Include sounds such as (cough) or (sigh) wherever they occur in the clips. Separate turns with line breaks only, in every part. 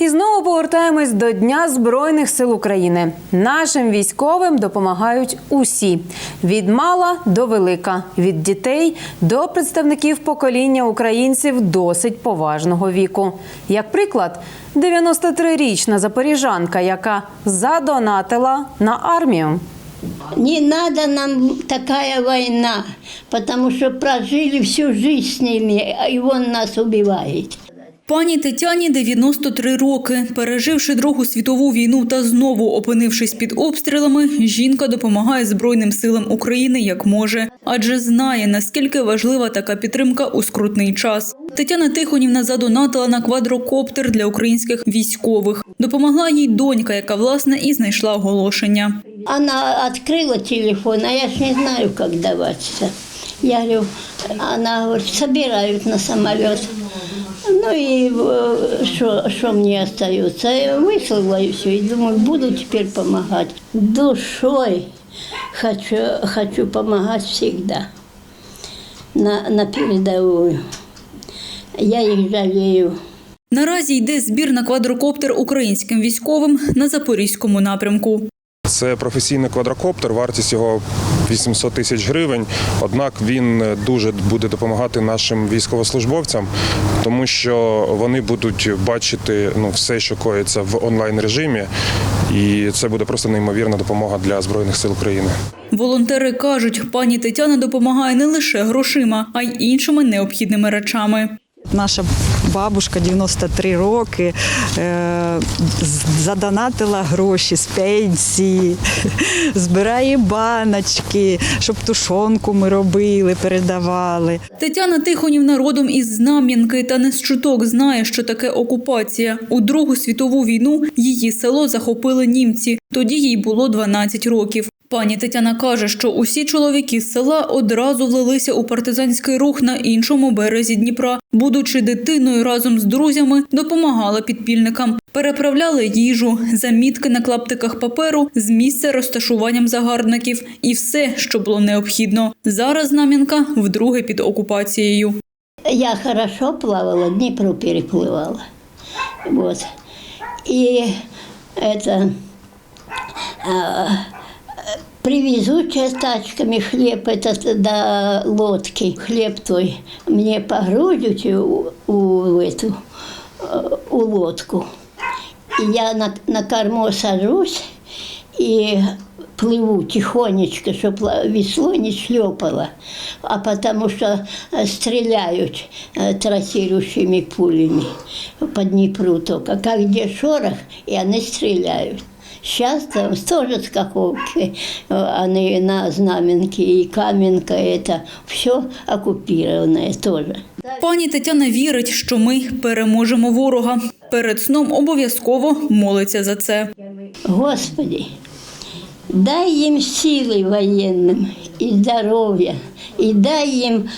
І знову повертаємось до Дня Збройних сил України. Нашим військовим допомагають усі: від мала до велика, від дітей до представників покоління українців досить поважного віку. Як приклад, 93-річна запоріжанка, яка задонатила на армію.
Не надо нам такая война, потому что прожили всю жизнь с ними, и он нас убивает.
Пані Тетяні 93 роки. Переживши Другу світову війну та знову опинившись під обстрілами, жінка допомагає Збройним силам України як може, адже знає, наскільки важлива така підтримка у скрутний час. Тетяна Тихонівна задонатила на квадрокоптер для українських військових. Допомогла їй донька, яка власне і знайшла оголошення.
Она открыла телефон, а я ж не знаю, как даваться. Я говорю, она говорит, собирают на самолет. Ну и что мне остается? Я выслала и все. И думаю, буду теперь помогать. Душой хочу, хочу помогать всегда на, на передовую. Я их жалею.
Наразі йде збір на квадрокоптер українським військовим на запорізькому напрямку.
Це професійний квадрокоптер, вартість його 800 тисяч гривень. Однак він дуже буде допомагати нашим військовослужбовцям, тому що вони будуть бачити ну, все, що коїться в онлайн режимі, і це буде просто неймовірна допомога для збройних сил України.
Волонтери кажуть, пані Тетяна допомагає не лише грошима, а й іншими необхідними речами.
Наша бабушка 93 роки е, задонатила гроші з пенсії, (laughs) збирає баночки, щоб тушонку ми робили, передавали.
Тетяна Тихонівна родом із Знам'янки та не з чуток знає, що таке окупація. У Другу світову війну її село захопили німці. Тоді їй було 12 років. Пані Тетяна каже, що усі чоловіки з села одразу влилися у партизанський рух на іншому березі Дніпра. Будучи дитиною разом з друзями, допомагала підпільникам, переправляли їжу, замітки на клаптиках паперу з місця розташуванням загарбників і все, що було необхідно. Зараз Знам'янка вдруге під окупацією.
Я хорошо плавала, Днепру переплывала. Вот. И это а, привезут сейчас тачками хлеб этот до лодки. Хлеб твой мне погрузят у, у эту э, у лодку. И я на, на корму сажусь и плыву тихонечко, чтобы весло не шлепало, а потому что э, стреляют э, трассирующими пулями по Днепру только. Как где шорох, и они стреляют. Сейчас там тоже с Каховки, э, они на Знаменке и Каменка, это все оккупированное тоже.
Пані Тетяна вірить, що ми переможемо ворога. Перед сном обов'язково молиться за це.
Господи, дай им силы военным и здоровья, и дай им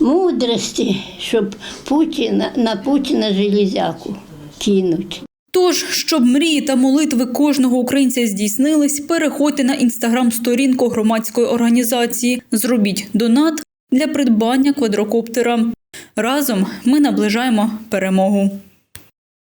мудрости, чтобы Путина, на Путина железяку кинуть.
Тож, щоб мрії та молитви кожного українця здійснились, переходьте на інстаграм-сторінку громадської організації. Зробіть донат для придбання квадрокоптера. Разом ми наближаємо перемогу.